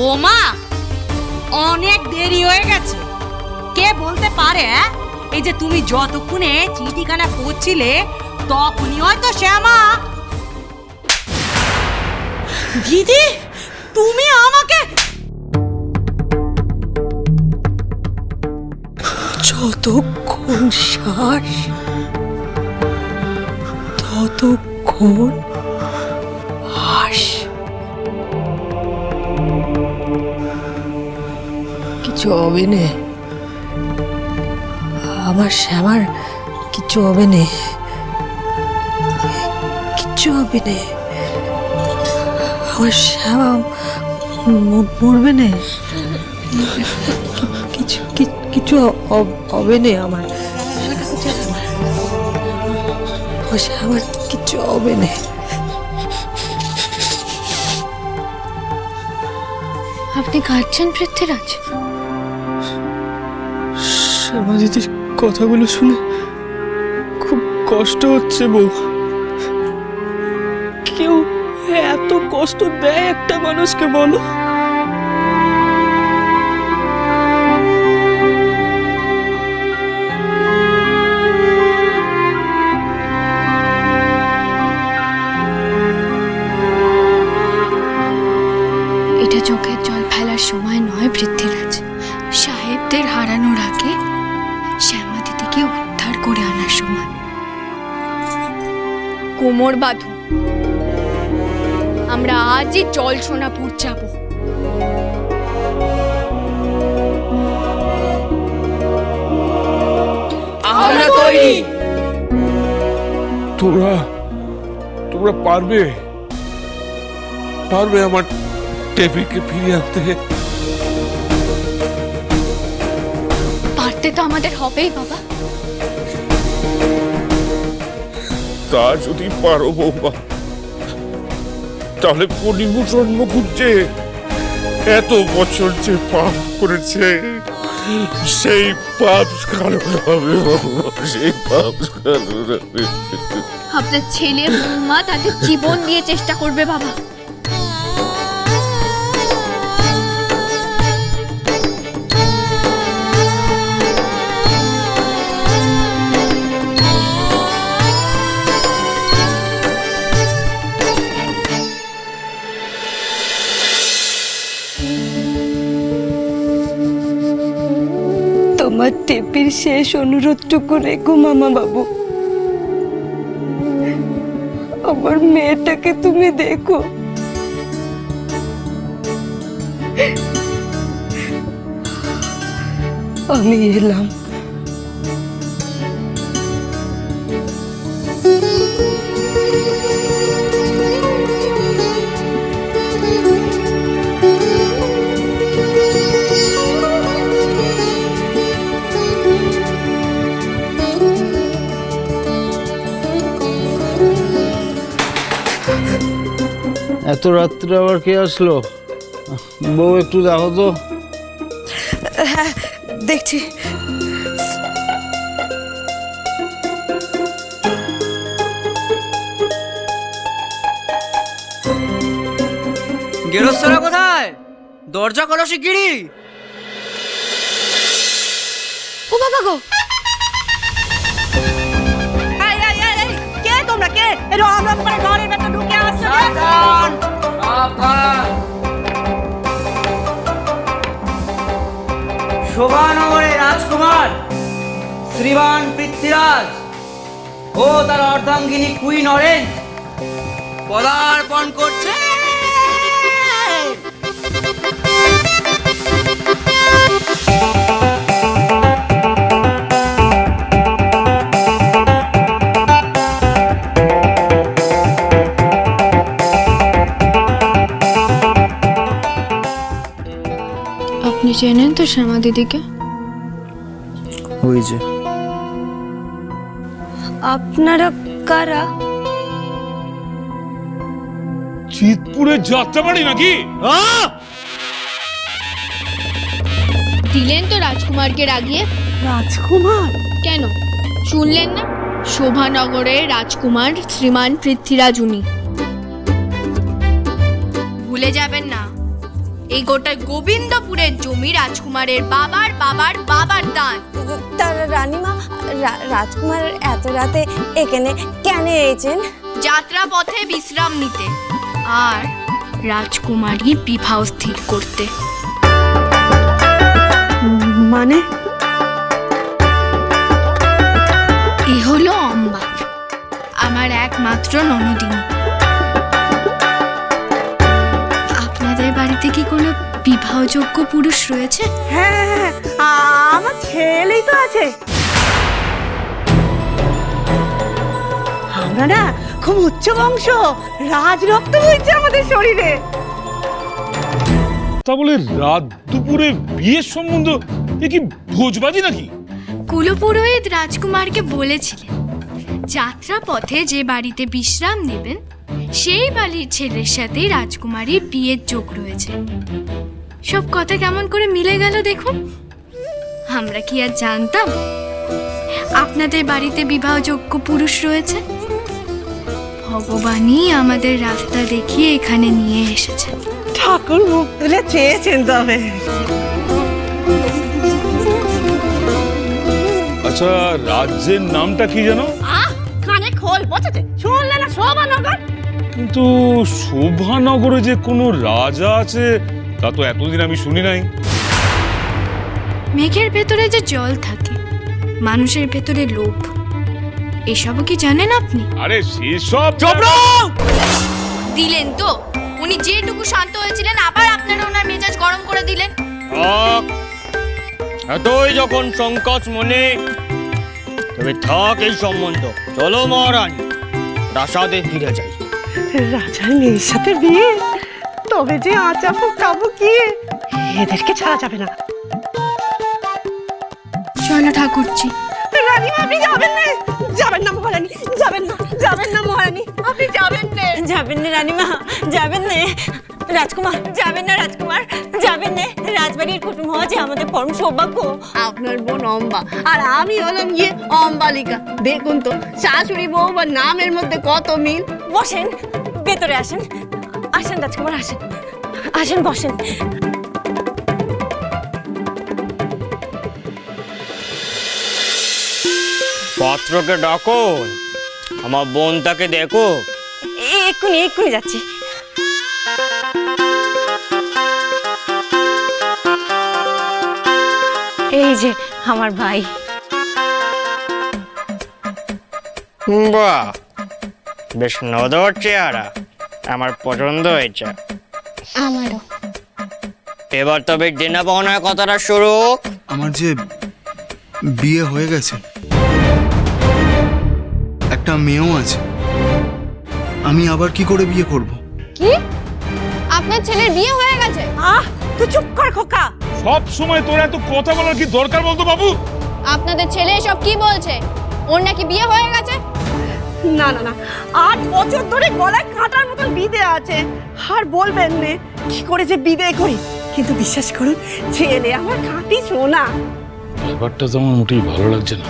বোমা? অনেক দেরি হয়ে গেছে। কে বলতে পারে এই যে তুমি যতক্ষণে চিঠিখানা করছিলে তখনই হয়তো শ্যামা। দিদি, তুমি আমাকে যতক্ষণ শ্বাস, ততক্ষণ হাস কিছু হবে না। আমার শ্যামার কিছু হবে না। কিচ্ছু হবে না। আমার শ্যামা মরবে না। কিছু কিছু হবে না আমার। আমার কিছু হবে না। আপনি কাঁদছেন, পৃথ্বীরাজ? শ্যামা কথাগুলো শুনে খুব কষ্ট হচ্ছে বউ। কেউ এত কষ্ট দেয় একটা মানুষকে বলো? কোমর বাঁধো। আমরা আজই জল সোনাপুর যাব। আমরা তৈরি। তোমরা তোমরা পারবে? পারবে আমার টেপিকে ফিরিয়ে আনতে। পারতে তো আমাদের হবেই বাবা। তা যদি পারো, বৌমা, তাহলে পরিভূষণ মুখুজ্জে এত বছর যে পাপ করেছে, সেই পাপ কারণ হবে সেই পাপ কারণ হবে। আপনার ছেলে বৌমা তাদের জীবন দিয়ে চেষ্টা করবে, বাবা। শেষ অনুরোধটুকু রেখো মামা বাবু। আমার মেয়েটাকে তুমি দেখো। আমি এলাম। এত রাত্রে আবার কে আসলো? বউ একটু দেখো তো। দেখছি। গেরস্তরা কোথায়? দরজা করো শিগগিরি ও বাবা গো। এই, এই, এই, এই, কে তোমরা? কে? এই রম ঘরের ভেতর আসছো শোভানগরের রাজকুমার শ্রীমান পৃথ্বীরাজ ও তার অর্ধাঙ্গিনী কুইন অরেঞ্জ পদার্পণ করছে চেনেন তো শ্যামা দিদিকে? ওই যে। আপনারা কারা? চিতপুরে যাত্রাবাড়ি নাকি? দিলেন তো রাজকুমারকে রাগিয়ে? রাজকুমার? কেন? শুনলেন না? শোভানগরের রাজকুমার শ্রীমান পৃথ্বীরাজ উনি। ভুলে যাবেন না। এই গোটা গোবিন্দপুরের জমি রাজকুমারের বাবার বাবার বাবার দান। তার রানীমা রা- রাজকুমার এত রাতে এখানে কেন এসেছেন? যাত্রা পথে বিশ্রাম নিতে আর রাজকুমারী বিবাহ স্থির করতে। মানে? এ হলো অম্বা আমার একমাত্র ননদিনী। বাড়িতে কি কোনো বিবাহযোগ্য পুরুষ রয়েছে? হ্যাঁ আমার ছেলেই তো আছে। আমরা না খুব উচ্চ বংশ রাজ রক্ত বইছে আমাদের শরীরে। তা বলে রাত দুপুরে বিয়ের সম্বন্ধ এ কি ভোজবাজি নাকি? কুলপুরোহিত রাজকুমারকে বলেছিলেন যাত্রা পথে যে বাড়িতে বিশ্রাম নেবেন সেই বালির ছেলের সাথেই রাজকুমারীর বিয়ের যোগ রয়েছে। সব কথা কেমন করে মিলে গেল দেখুন। আমরা কি আর জানতাম? আপনাদের বাড়িতে বিবাহযোগ্য পুরুষ রয়েছে? ভগবানই আমাদের রাস্তা দেখিয়ে এখানে নিয়ে এসেছেন ঠাকুর মুখ তুলে চেয়েছেন তবে। আচ্ছা রাজ্যের নামটা কি জানো কানে খোল বসেছে। শুনলে না শোভানগর কিন্তু শোভানগরে যে কোনো রাজা আছে তা তো এতদিন আমি শুনি নাই। মেঘের ভেতরে যে জল থাকে মানুষের ভেতরে লোভ এসবও কি জানেন আপনি? আরে সেসব দিলেন তো উনি যেটুকু শান্ত হয়েছিলেন আবার আপনারা ওনার মেজাজ গরম করে দিলেন। এতই যখন সংকোচ মনে তবে থাক এই সম্বন্ধ। চলো মহারানী প্রাসাদে ফিরে যাই। রাজার মেয়ের সাথে বিয়ে? তবে যে আঁচা ফুকাবো কি এদেরকে ছাড়া যাবে না। চলো ঠাকুরজি। রানীমা আপনি যাবেন না। যাবেন না মহারানী যাবেন না যাবেন না মহারানী। আপনি যাবেন না। যাবেন না রানীমা যাবেন না। রাজকুমার যাবেন না রাজকুমার যাবেন না। রাজবাড়ির কুটুম হওয়া যে আমাদের পরম সৌভাগ্য। আপনার বোন অম্বা আর আমি হলাম গিয়ে অম্বালিকা। দেখুন তো শাশুড়ি বৌমার নামের মধ্যে কত মিল। বসেন ভেতরে আসেন। আসেন রাজকুমার আসেন। আসেন বসেন। পাত্রকে ডাকো। আমার বোনটাকে দেখো। এক্ষুনি এক্ষুনি যাচ্ছি। এই যে আমার ভাই। বাহ। বেশ নদর চেহারা। আমার পছন্দ হয়েছে। আমারও। এবার তবে দেনা পাওনার কথাটা শুরু। আমার যে বিয়ে হয়ে গেছে একটা মেয়েও আছে। আমি আবার কি করে বিয়ে করব? কি? আপনার ছেলের বিয়ে হয়ে গেছে? আহ তুই চুপ কর খোকা। সব সময় তোর এত কথা বলার কি দরকার বলতো বাবু? আপনাদের ছেলে এসব কি বলছে? ওর নাকি বিয়ে হয়ে গেছে? না না না। আট বছর ধরে গলায় কাঁটার মতন বিদে আছে। আর বলবেন নে কি করে যে বিদে করি? কিন্তু বিশ্বাস করুন ছেলে আমার খাঁটি সোনা। ব্যাপারটা তো আমার মোটেই ভালো লাগছে না।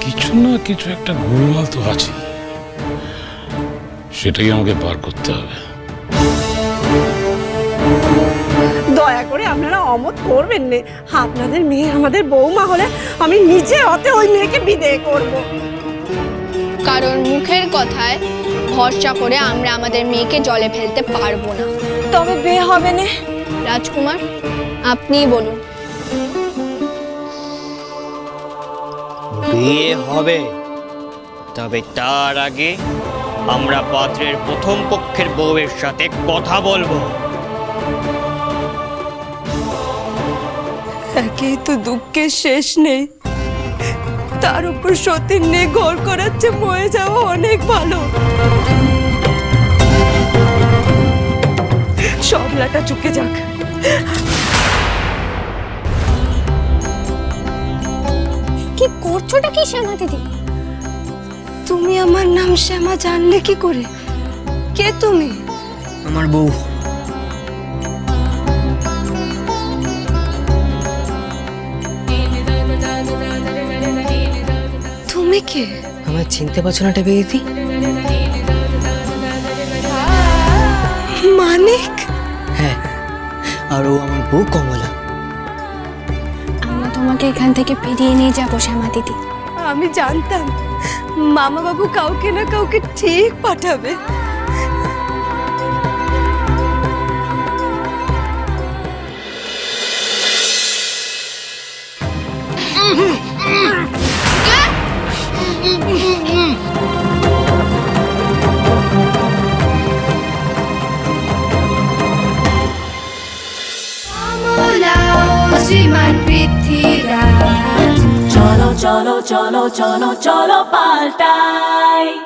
কিছু না কিছু একটা গোলমাল তো আছে সেটাই আমাকে পার করতে হবে। দয়া করে আপনারা অমত করবেন নে। আপনাদের মেয়ে আমাদের বৌমা হলে আমি নিজে হতে ওই মেয়েকে বিদে করব। কারণ মুখের কথায় ভরসা করে আমরা আমাদের মেয়েকে জলে ফেলতে পারব না। তবে বিয়ে হবে না? রাজকুমার আপনিই বলুন। বিয়ে হবে তবে তার আগে আমরা পাত্রের প্রথম পক্ষের বউয়ের সাথে কথা বলব। একেই তো দুঃখের শেষ নেই। তার উপর সতীর নিয়ে ঘর করাচ্ছে মরে যাওয়া অনেক ভালো। সবলাটা চুকে যাক। কি করছোটা কি শ্যামা দিদি? তুমি আমার নাম শ্যামা জানলে কি করে? কে তুমি? আমার বউ। তুমি কে? আমার চিনতে পারছ না টেপে মানিক? হ্যাঁ আর ও আমার বউ কমলা। আমরা তোমাকে এখান থেকে ফিরিয়ে নিয়ে যাব শ্যামা দিদি। আমি জানতাম মামা বাবু কাউকে না কাউকে ঠিক পাঠাবে। শ্রীমান চলো চলো চলো পাল্টাই